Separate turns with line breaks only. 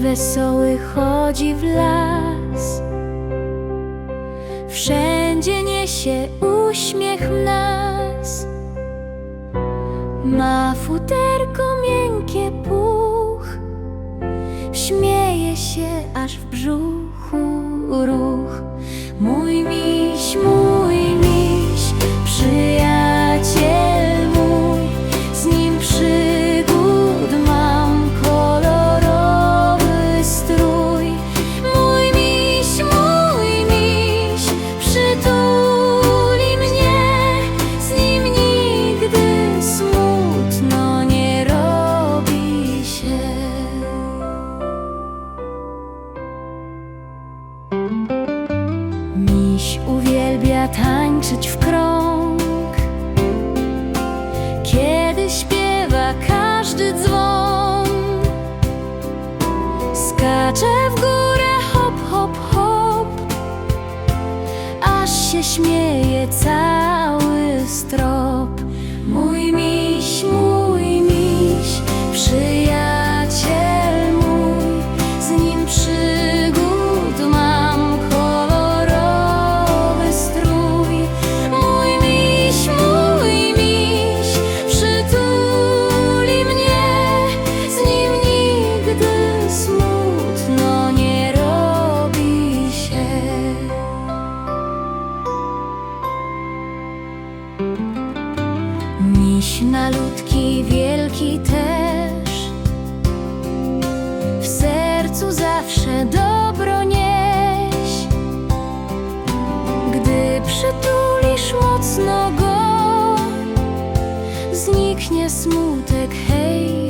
Wesoły chodzi w las. Wszędzie niesie uśmiech nas. Ma futerko miękkie puch. Śmieje się aż w brzuchu ruch. Mój miś, mój tańczyć w krąg. Kiedy śpiewa każdy dzwon Skacze w górę hop, hop, hop. Aż się śmieje cały strop. Mój miś, wielki też. W sercu zawsze dobro nieś. Gdy przytulisz mocno go Zniknie smutek, hej